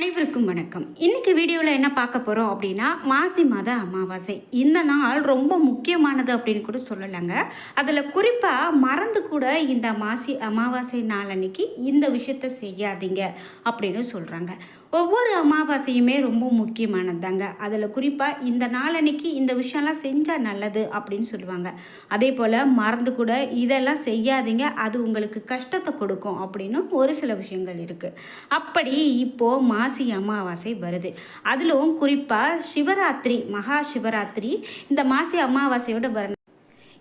அனைவருக்கும் வணக்கம். இன்னைக்கு வீடியோவில் என்ன பார்க்க போகிறோம் அப்படின்னா மாசி மாத அமாவாசை. இந்த நாள் ரொம்ப முக்கியமானது அப்படின்னு கூட சொல்லலைங்க. அதில் குறிப்பாக மறந்து கூட இந்த மாசி அமாவாசை நாள் அன்னைக்கு இந்த விஷயத்த செய்யாதீங்க அப்படின்னு சொல்கிறாங்க ஒவ்வொரு அமாவாசையுமே ரொம்ப முக்கியமானதாங்க. அதில் குறிப்பாக இந்த நாளன்னைக்கு இந்த விஷயம்லாம் செஞ்சால் நல்லது அப்படின்னு சொல்லுவாங்க. அதே போல் மறந்து கூட இதெல்லாம் செய்யாதீங்க. அது உங்களுக்கு கஷ்டத்தை கொடுக்கும் அப்படின்னு ஒரு சில விஷயங்கள் இருக்குது அப்படி இப்போது மாசி அமாவாசை வருது. அதிலும் குறிப்பாக சிவராத்திரி மகா சிவராத்திரி இந்த மாசி அமாவாசையோட வர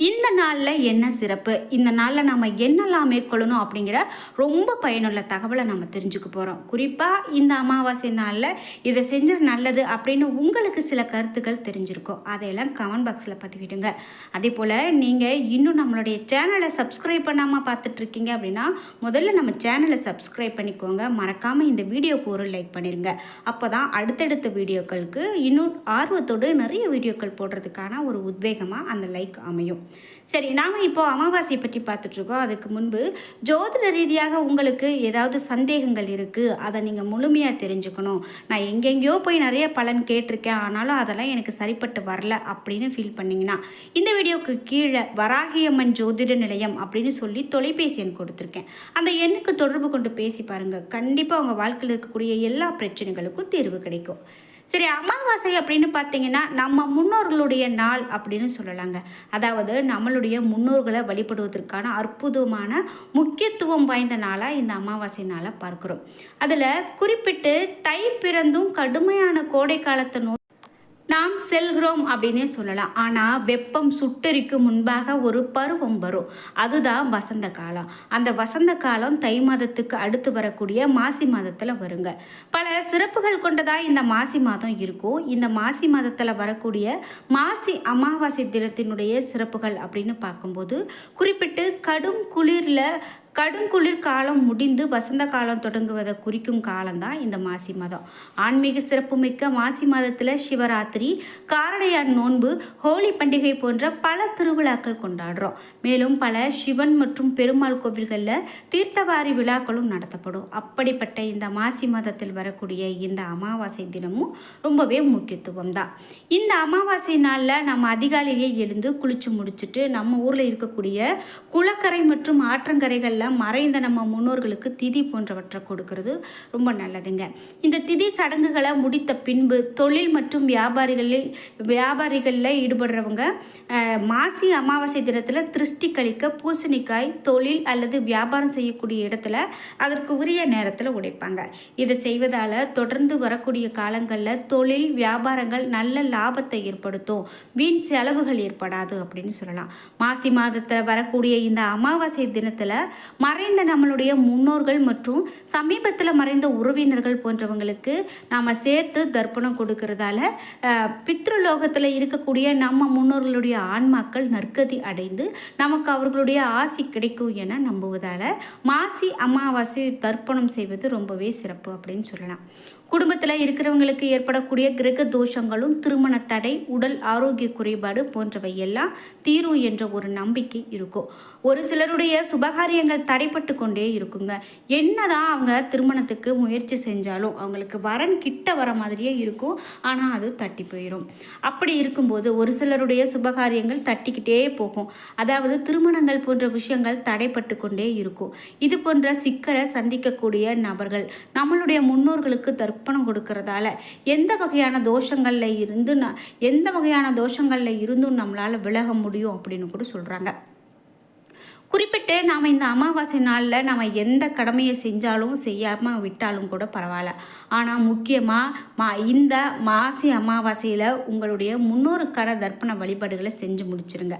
இந்த நாளில் என்ன சிறப்பு? இந்த நாளில் நம்ம என்னெல்லாம் மேற்கொள்ளணும் அப்படிங்கிற ரொம்ப பயனுள்ள தகவலை நம்ம தெரிஞ்சுக்க போகிறோம் குறிப்பாக இந்த அமாவாசை நாளில் இதை செஞ்சது நல்லது அப்படின்னு உங்களுக்கு சில கருத்துக்கள் தெரிஞ்சிருக்கும். அதையெல்லாம் கமெண்ட் பாக்ஸில் பதிவிடுங்க. அதே போல் நீங்கள் இன்னும் நம்மளுடைய சேனலை சப்ஸ்கிரைப் பண்ணாமல் பார்த்துட்ருக்கீங்க அப்படின்னா முதல்ல நம்ம சேனலை சப்ஸ்கிரைப் பண்ணிக்கோங்க. மறக்காமல் இந்த வீடியோக்கு ஒரு லைக் பண்ணிடுங்க அப்போ தான் அடுத்தடுத்த வீடியோக்களுக்கு இன்னும் ஆர்வத்தோடு நிறைய வீடியோக்கள் போடுறதுக்கான ஒரு உத்வேகமாக அந்த லைக் அமையும். சரி நாம் இப்போ அமாவாசை பற்றி பார்த்துட்ருக்கோம். அதுக்கு முன்பு ஜோதிட ரீதியாக உங்களுக்கு ஏதாவது சந்தேகங்கள் இருக்குது அதை நீங்கள் முழுமையாக தெரிஞ்சுக்கணும். நான் எங்கெங்கேயோ போய் நிறைய பலன் கேட்டிருக்கேன் ஆனாலும் அதெல்லாம் எனக்கு சரிப்பட்டு வரல அப்படின்னு ஃபீல் பண்ணிங்கன்னா இந்த வீடியோவுக்கு கீழே வராகியம்மன் ஜோதிட நிலையம் அப்படின்னு சொல்லி தொலைபேசி எண் கொடுத்துருக்கேன். அந்த எண்ணுக்கு தொடர்பு கொண்டு பேசி பாருங்கள் கண்டிப்பாக உங்கள் வாழ்க்கையில் இருக்கக்கூடிய எல்லா பிரச்சனைகளுக்கும் தீர்வு கிடைக்கும். சரி அமாவாசை அப்படின்னு பார்த்தீங்கன்னா நம்ம முன்னோர்களுடைய நாள் அப்படின்னு சொல்லலாங்க. அதாவது நம்மளுடைய முன்னோர்களை வழிபடுவதற்கான அற்புதமான முக்கியத்துவம் வாய்ந்த நாளாக இந்த அமாவாசை நாளை பார்க்குறோம். அதில் குறிப்பிட்டு தை பிறந்தும் கடுமையான கோடை காலத்தை நோ நாம் செல்கிறோம் அப்படின்னே சொல்லலாம். ஆனால் வெப்பம் சுட்டெரிக்கும் முன்பாக ஒரு பருவம் வரும். அதுதான் வசந்த காலம். அந்த வசந்த காலம் தை மாதத்துக்கு அடுத்து வரக்கூடிய மாசி மாதத்தில் வருங்க. பல சிறப்புகள் கொண்டதாக இந்த மாசி மாதம் இருக்கும் இந்த மாசி மாதத்தில் வரக்கூடிய மாசி அமாவாசை தினத்தினுடைய சிறப்புகள் அப்படின்னு பார்க்கும்போது குறிப்பிட்டு கடும் குளிரில் கடுங்குளிர் காலம் முடிந்து வசந்த காலம் தொடங்குவதை குறிக்கும் காலம்தான் இந்த மாசி மாதம். ஆன்மீக சிறப்புமிக்க மாசி மாதத்தில் சிவராத்திரி காரடையான் நோன்பு ஹோலி பண்டிகை போன்ற பல திருவிழாக்கள் கொண்டாடுறோம். மேலும் பல சிவன் மற்றும் பெருமாள் கோவில்களில் தீர்த்தவாரி விழாக்களும் நடத்தப்படும். அப்படிப்பட்ட இந்த மாசி மாதத்தில் வரக்கூடிய இந்த அமாவாசை தினமும் ரொம்பவே முக்கியத்துவம் தான். இந்த அமாவாசை நாளில் நம்ம அதிகாலையிலே எழுந்து குளிச்சு முடிச்சுட்டு நம்ம ஊரில் இருக்கக்கூடிய குளக்கரை மற்றும் ஆற்றங்கரைகளில் மறைந்த நம்ம முன்னோர்களுக்கு திதி போன்றவற்றை கொடுக்கறது ரொம்ப நல்லதுங்க. இந்த திதி சடங்குகளை முடித்த பின்பு தொழில் மற்றும் வியாபாரிகளில் வியாபாரிகளில் ஈடுபடுறவங்க மாசி அமாவாசை தினத்தில் திருஷ்டி கழிக்க பூசணிக்காய் தொழில் அல்லது வியாபாரம் செய்யக்கூடிய இடத்துல அதற்கு உரிய நேரத்தில் உடைப்பாங்க. இதை செய்வதால் தொடர்ந்து வரக்கூடிய காலங்களில் தொழில் வியாபாரங்கள் நல்ல லாபத்தை ஏற்படுத்தும். வீண் செலவுகள் ஏற்படாது அப்படின்னு சொல்லலாம். மாசி மாதத்தில் வரக்கூடிய இந்த அமாவாசை தினத்தில் மறைந்த நம்மளுடைய முன்னோர்கள் மற்றும் சமீபத்தில் மறைந்த உறவினர்கள் போன்றவங்களுக்கு நாம் சேர்த்து தர்ப்பணம் கொடுக்கறதால பித்ருலோகத்தில் இருக்கக்கூடிய நம்ம முன்னோர்களுடைய ஆன்மாக்கள் நற்கதி அடைந்து நமக்கு அவர்களுடைய ஆசி கிடைக்கும் என நம்புவதால் மாசி அமாவாசை தர்ப்பணம் செய்வது ரொம்பவே சிறப்பு அப்படின்னு சொல்லலாம். குடும்பத்தில் இருக்கிறவங்களுக்கு ஏற்படக்கூடிய கிரக தோஷங்களும் திருமண தடை உடல் ஆரோக்கிய குறைபாடு போன்றவை எல்லாம் தீரும் என்ற ஒரு நம்பிக்கை இருக்கும். ஒரு சிலருடைய சுபகாரியங்கள் தடைப்பட்டு கொண்டே இருக்குங்க. என்னதான் அவங்க திருமணத்துக்கு முயற்சி செஞ்சாலும் அவங்களுக்கு வரன் கிட்ட வர மாதிரியே இருக்கும். ஆனால் அது தட்டி போயிடும் அப்படி இருக்கும்போது ஒரு சிலருடைய சுபகாரியங்கள் தட்டிக்கிட்டே போகும். அதாவது திருமணங்கள் போன்ற விஷயங்கள் தடைப்பட்டு கொண்டே இருக்கும். இது போன்ற சிக்கலை சந்திக்கக்கூடிய நபர்கள் நம்மளுடைய முன்னோர்களுக்கு தர்ப்பணம் கொடுக்கறதால எந்த வகையான தோஷங்களில் இருந்து எந்த வகையான தோஷங்களில் இருந்தும் நம்மளால் விலக முடியும் அப்படின்னு கூட சொல்கிறாங்க குறிப்பிட்டு நாம் இந்த அமாவாசை நாளில் நம்ம எந்த கடமையை செஞ்சாலும் செய்யாமல் விட்டாலும் கூட பரவாயில்ல. ஆனால் முக்கியமாக மா இந்த மாசி அமாவாசையில் உங்களுடைய முன்னோருக்கான தர்ப்பண வழிபாடுகளை செஞ்சு முடிச்சிருங்க.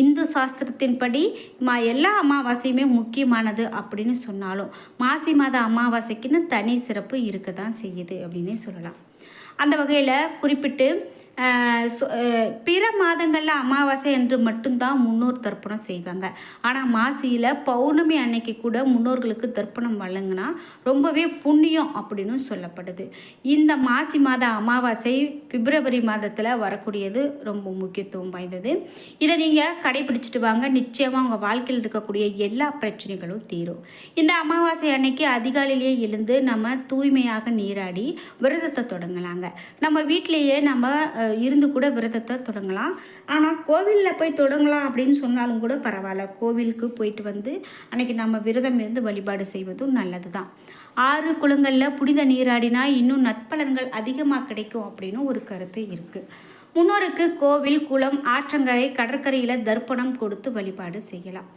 இந்து சாஸ்திரத்தின்படி மா எல்லா அமாவாசையுமே முக்கியமானது அப்படின்னு சொன்னாலும் மாசி மாத அமாவாசைக்குன்னு தனி சிறப்பு இருக்க தான் செய்யுது அப்படின்னே சொல்லலாம். அந்த வகையில் குறிப்பிட்டு பிற மாதங்களில் அமாவாசை என்று மட்டும்தான் முன்னோர் தர்ப்பணம் செய்வாங்க. ஆனால் மாசியில் பௌர்ணமி அன்னைக்கு கூட முன்னோர்களுக்கு தர்ப்பணம் வழங்கினா ரொம்பவே புண்ணியம் அப்படின்னு சொல்லப்படுது. இந்த மாசி மாத அமாவாசை பிப்ரவரி மாதத்தில் வரக்கூடியது ரொம்ப முக்கியத்துவம் வாய்ந்தது. இதை நீங்கள் கடைபிடிச்சிட்டு வாங்க. நிச்சயமாக உங்கள் வாழ்க்கையில் இருக்கக்கூடிய எல்லா பிரச்சனைகளும் தீரும். இந்த அமாவாசை அன்னைக்கு அதிகாலையிலேயே எழுந்து நம்ம தூய்மையாக நீராடி விரதத்தை தொடங்கலாங்க. நம்ம வீட்டிலேயே நம்ம இருந்து கூட விரதத்தை தொடங்கலாம். ஆனால் கோவிலில் போய் தொடங்கலாம் அப்படின்னு சொன்னாலும் கூட பரவாயில்ல. கோவிலுக்கு போயிட்டு வந்து அன்றைக்கி நம்ம விரதம் இருந்து வழிபாடு செய்வதும் நல்லது தான் ஆறு குளங்களில் புனித நீராடினா இன்னும் நற்பலன்கள் அதிகமாக கிடைக்கும் அப்படின்னு ஒரு கருத்து இருக்குது முன்னோருக்கு கோவில் குளம் ஆற்றங்கரை கடற்கரையில் தர்ப்பணம் கொடுத்து வழிபாடு செய்யலாம்.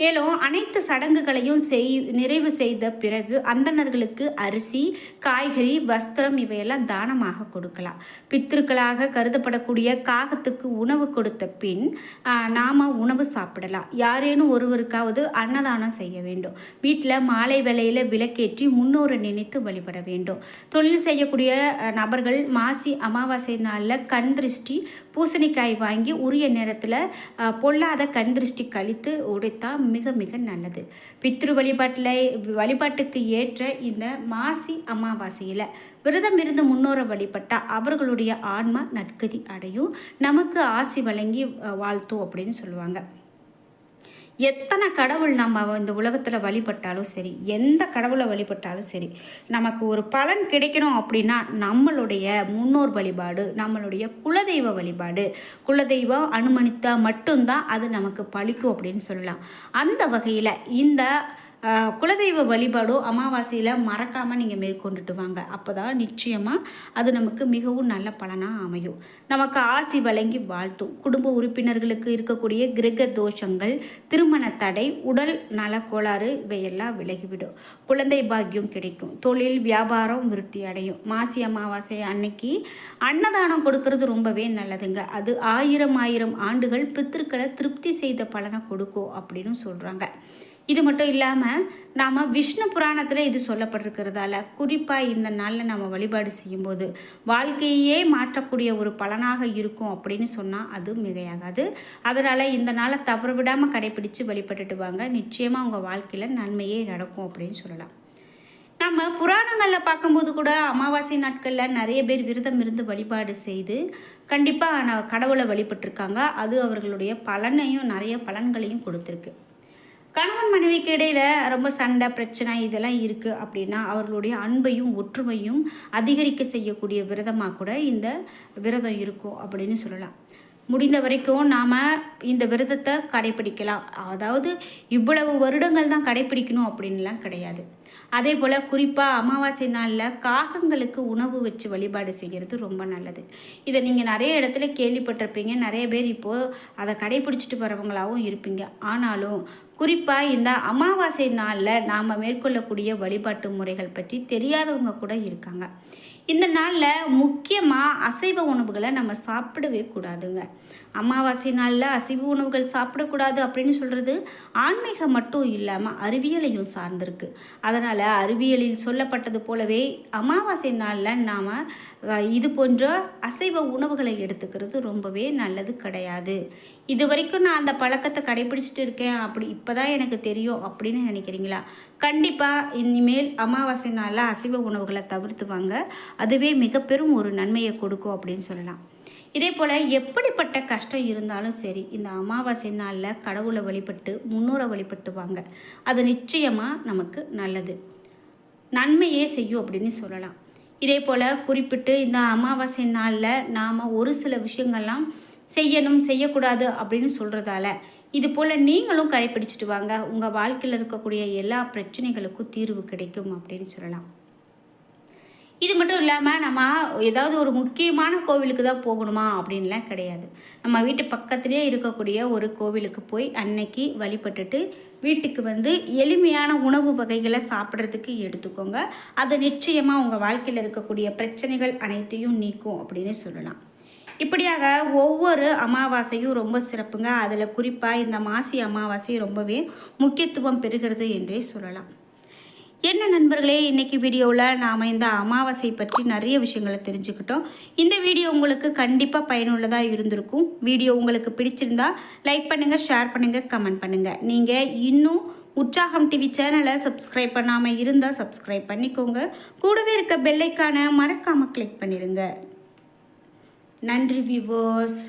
மேலும் அனைத்து சடங்குகளையும் செய் நிறைவு செய்த பிறகு அந்தணர்களுக்கு அரிசி காய்கறி வஸ்திரம் இவையெல்லாம் தானமாக கொடுக்கலாம். பித்திருக்களாக கருதப்படக்கூடிய காகத்துக்கு உணவு கொடுத்த பின் நாம் நாம உணவு சாப்பிடலாம். யாரேனும் ஒருவருக்காவது அன்னதானம் செய்ய வேண்டும். வீட்டில் மாலை வேளையில் விளக்கேற்றி முன்னோரை நினைத்து வழிபட வேண்டும். தொழில் செய்யக்கூடிய நபர்கள் மாசி அமாவாசை நாளில் கண் திருஷ்டி பூசணிக்காய் வாங்கி உரிய நேரத்தில் பொல்லாத கண் திருஷ்டி கழித்து உடைத்தால் மிக மிக நல்லது. பித்ரு வழிபாட்டில் வழிபாட்டுக்கு ஏற்ற இந்த மாசி அமாவாசையில் விரதம் இருந்து முன்னோரை வழிபட்டால் அவர்களுடைய ஆன்மா நற்கதி அடையும். நமக்கு ஆசி வழங்கி வாழ்த்தும் அப்படின்னு சொல்லுவாங்க. எத்தனை கடவுள் நம்ம இந்த உலகத்தில் வழிபட்டாலும் சரி எந்த கடவுளை வழிபட்டாலும் சரி நமக்கு ஒரு பலன் கிடைக்கணும் அப்படின்னா நம்மளுடைய முன்னோர் வழிபாடு நம்மளுடைய குலதெய்வ வழிபாடு குலதெய்வம் அனுமதித்தால் மட்டும்தான் அது நமக்கு பழிக்கும் அப்படின்னு சொல்லலாம். அந்த வகையில் இந்த குலதெய்வ வழிபாடும் அமாவாசையில் மறக்காமல் நீங்கள் மேற்கொண்டுட்டு வாங்க. அப்போ தான் நிச்சயமாக அது நமக்கு மிகவும் நல்ல பலனாக அமையும். நமக்கு ஆசி வழங்கி வாழ்த்தும். குடும்ப உறுப்பினர்களுக்கு இருக்கக்கூடிய கிரக தோஷங்கள் திருமண தடை உடல் நலக்கோளாறு இவையெல்லாம் விலகிவிடும். குழந்தை பாக்கியம் கிடைக்கும். தொழில் வியாபாரம் விருத்தி அடையும். மாசி அமாவாசை அன்னைக்கு அன்னதானம் கொடுக்கறது ரொம்பவே நல்லதுங்க. அது ஆயிரம் ஆயிரம் ஆண்டுகள் பித்திருக்களை திருப்தி செய்த பலனை கொடுக்கும் அப்படின்னு சொல்கிறாங்க இது மட்டும் இல்லாமல் நாம் விஷ்ணு புராணத்தில் இது சொல்லப்பட்டிருக்கிறதால குறிப்பாக இந்த நாளில் நம்ம வழிபாடு செய்யும்போது வாழ்க்கையே மாற்றக்கூடிய ஒரு பலனாக இருக்கும் அப்படின்னு சொன்னால் அது மிகையாகாது. அதனால் இந்த நாளை தவற விடாமல் கடைப்பிடித்து வழிபட்டுட்டு வாங்க. நிச்சயமாக உங்கள் வாழ்க்கையில் நன்மையே நடக்கும் அப்படின்னு சொல்லலாம். நம்ம புராணங்களில் பார்க்கும்போது கூட அமாவாசை நாட்களில் நிறைய பேர் விரதம் இருந்து வழிபாடு செய்து கண்டிப்பாக கடவுளை வழிபட்டிருக்காங்க. அது அவர்களுடைய பலனையும் நிறைய பலன்களையும் கொடுத்துருக்கு. கணவன் மனைவிக்கு இடையில் ரொம்ப சண்டை பிரச்சனை இதெல்லாம் இருக்குது அப்படின்னா அவர்களுடைய அன்பையும் ஒற்றுமையும் அதிகரிக்க செய்யக்கூடிய விரதமாக கூட இந்த விரதம் இருக்கும் அப்படின்னு சொல்லலாம். முடிந்த வரைக்கும் நாம் இந்த விரதத்தை கடைப்பிடிக்கலாம். அதாவது இவ்வளவு வருடங்கள் தான் கடைப்பிடிக்கணும் அப்படின்லாம் கிடையாது. அதே போல் குறிப்பாக அமாவாசை நாளில் காகங்களுக்கு உணவு வச்சு வழிபாடு செய்கிறது ரொம்ப நல்லது. இதை நீங்கள் நிறைய இடத்துல கேள்விப்பட்டிருப்பீங்க. நிறைய பேர் இப்போது அதை கடைப்பிடிச்சிட்டு வரவங்களாகவும் இருப்பீங்க. ஆனாலும் குறிப்பாக இந்த அமாவாசை நாளில் நாம் மேற்கொள்ளக்கூடிய வழிபாட்டு முறைகள் பற்றி தெரியாதவங்க கூட இருக்காங்க. இந்த நாளில் முக்கியமாக அசைவ உணவுகளை நம்ம சாப்பிடவே கூடாதுங்க. அமாவாசை நாளில் அசைவ உணவுகள் சாப்பிடக்கூடாது அப்படின்னு சொல்கிறது ஆன்மீகம் மட்டும் இல்லாமல் அறிவியலையும் சார்ந்திருக்கு. அதனால் அறிவியலில் சொல்லப்பட்டது போலவே அமாவாசை நாளில் நாம் இது போன்ற அசைவ உணவுகளை எடுத்துக்கிறது ரொம்பவே நல்லது கிடையாது. இது வரைக்கும் நான் அந்த பழக்கத்தை கடைபிடிச்சிட்டு இருக்கேன். அப்படி இப்போ தான் எனக்கு தெரியும் அப்படின்னு நினைக்கிறீங்களா? கண்டிப்பாக இனிமேல் அமாவாசை நாளில் அசைவ உணவுகளை தவிர்த்து வாங்க அதுவே மிக பெரும் ஒரு நன்மையை கொடுக்கும் அப்படின்னு சொல்லலாம். இதே போல் எப்படிப்பட்ட கஷ்டம் இருந்தாலும் சரி இந்த அமாவாசை நாளில் கடவுளை வழிபட்டு முன்னோரை வழிபட்டு வாங்க. அது நிச்சயமாக நமக்கு நல்லது. நன்மையே செய்யும் அப்படின்னு சொல்லலாம். இதே போல் குறிப்பிட்டு இந்த அமாவாசை நாளில் நாம் ஒரு சில விஷயங்கள்லாம் செய்யணும் செய்யக்கூடாது அப்படின்னு சொல்கிறதால இது போல் நீங்களும் கடைப்பிடிச்சிட்டு வாங்க. உங்கள் வாழ்க்கையில் இருக்கக்கூடிய எல்லா பிரச்சனைகளுக்கும் தீர்வு கிடைக்கும் அப்படின்னு சொல்லலாம். இது மட்டும் இல்லாமல் நம்ம ஏதாவது ஒரு முக்கியமான கோவிலுக்கு தான் போகணுமா அப்படின்லாம் கிடையாது. நம்ம வீட்டு பக்கத்துலேயே இருக்கக்கூடிய ஒரு கோவிலுக்கு போய் அன்னைக்கு வழிபட்டுட்டு வீட்டுக்கு வந்து எளிமையான உணவு வகைகளை சாப்பிட்றதுக்கு எடுத்துக்கோங்க. அது நிச்சயமாக உங்கள் வாழ்க்கையில் இருக்கக்கூடிய பிரச்சனைகள் அனைத்தையும் நீக்கும் அப்படின்னு சொல்லலாம். இப்படியாக ஒவ்வொரு அமாவாசையும் ரொம்ப சிறப்புங்க. அதில் குறிப்பாக இந்த மாசி அமாவாசை ரொம்பவே முக்கியத்துவம் பெறுகிறது என்றே சொல்லலாம். என்ன நண்பர்களே இன்றைக்கி வீடியோவில் நாம் இந்த அமாவாசை பற்றி நிறைய விஷயங்களை தெரிஞ்சுக்கிட்டோம். இந்த வீடியோ உங்களுக்கு கண்டிப்பாக பயனுள்ளதாக இருந்திருக்கும். வீடியோ உங்களுக்கு பிடிச்சிருந்தா லைக் பண்ணுங்கள் ஷேர் பண்ணுங்கள் கமெண்ட் பண்ணுங்கள் நீங்கள் இன்னும் உற்சாகம் டிவி சேனலை சப்ஸ்கிரைப் பண்ணாமல் இருந்தால் சப்ஸ்கிரைப் பண்ணிக்கோங்க. கூடவே இருக்க பெல்லைக்கான மறக்காமல் கிளிக் பண்ணிடுங்க நன்றி விவோஸ்